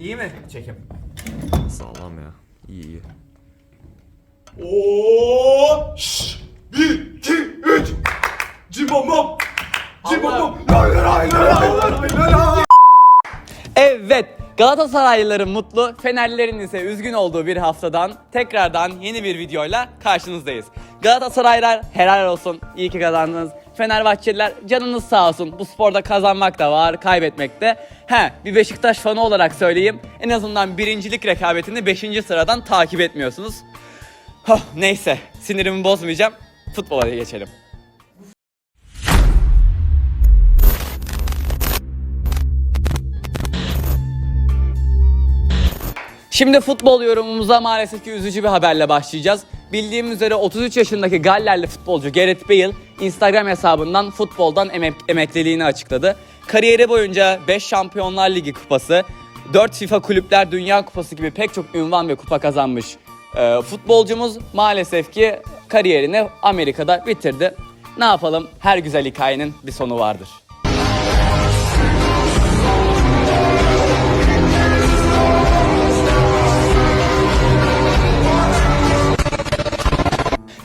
İyi mi çekim? Sağlam ya. İyi iyi. Oo! Şşş! Bir, iki, üç! Lay lay lay lay lay lay! Evet. Galatasaraylıların mutlu, Fenerlilerin ise üzgün olduğu bir haftadan tekrardan yeni bir videoyla karşınızdayız. Galatasaraylar helal olsun, iyi ki kazandınız. Fenerbahçeliler canınız sağ olsun. Bu sporda kazanmak da var, kaybetmek de. He, bir Beşiktaş fanı olarak söyleyeyim. En azından birincilik rekabetini 5. sıradan takip etmiyorsunuz. Huh, neyse, sinirimi bozmayacağım. Futbola geçelim. Şimdi futbol yorumumuza maalesef ki üzücü bir haberle başlayacağız. Bildiğim üzere 33 yaşındaki Gallerli futbolcu Gareth Bale Instagram hesabından futboldan emek- emekliliğini açıkladı. Kariyeri boyunca 5 Şampiyonlar Ligi kupası, 4 FIFA Kulüpler Dünya Kupası gibi pek çok ünvan ve kupa kazanmış e, futbolcumuz maalesef ki kariyerini Amerika'da bitirdi. Ne yapalım? Her güzel hikayenin bir sonu vardır.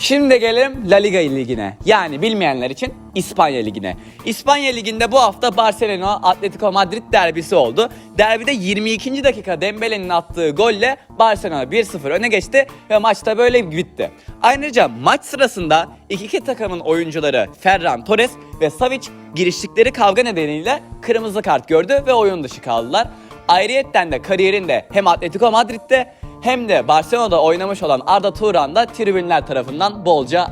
Şimdi gelelim La Liga ligine. Yani bilmeyenler için İspanya ligine. İspanya liginde bu hafta Barcelona Atletico Madrid derbisi oldu. Derbide 22. dakika Dembele'nin attığı golle Barcelona 1-0 öne geçti ve maçta böyle bitti. Ayrıca maç sırasında iki takımın oyuncuları Ferran Torres ve Savic giriştikleri kavga nedeniyle kırmızı kart gördü ve oyun dışı kaldılar. Ayrıyetten de kariyerinde hem Atletico Madrid'de hem de Barcelona'da oynamış olan Arda Turan da tribünler tarafından bolca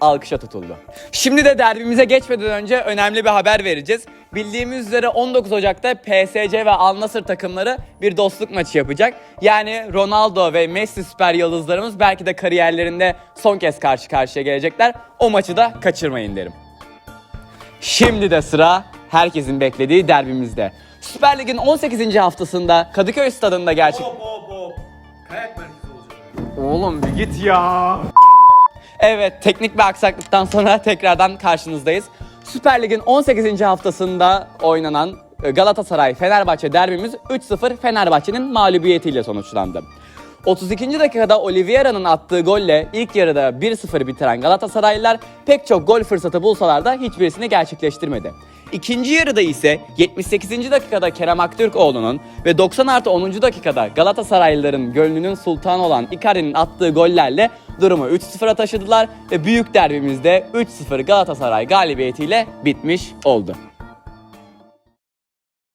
alkışa tutuldu. Şimdi de derbimize geçmeden önce önemli bir haber vereceğiz. Bildiğimiz üzere 19 Ocak'ta PSG ve Al Nassr takımları bir dostluk maçı yapacak. Yani Ronaldo ve Messi süper yıldızlarımız belki de kariyerlerinde son kez karşı karşıya gelecekler. O maçı da kaçırmayın derim. Şimdi de sıra herkesin beklediği derbimizde. Süper Lig'in 18. haftasında Kadıköy Stadı'nda gerçek... Hop hop hop! Kayak merkezi olacak. Oğlum bir git ya. Evet teknik bir aksaklıktan sonra tekrardan karşınızdayız. Süper Lig'in 18. haftasında oynanan e, Galatasaray Fenerbahçe derbimiz 3-0 Fenerbahçe'nin mağlubiyetiyle sonuçlandı. 32. dakikada Oliveira'nın attığı golle ilk yarıda 1-0 bitiren Galatasaraylılar pek çok gol fırsatı bulsalar da hiçbirisini gerçekleştirmedi. İkinci yarıda ise 78. dakikada Kerem Aktürkoğlu'nun ve 90 artı 10. dakikada Galatasaraylıların gönlünün sultanı olan Icardi'nin attığı gollerle durumu 3-0'a taşıdılar ve büyük derbimizde 3-0 Galatasaray galibiyetiyle bitmiş oldu.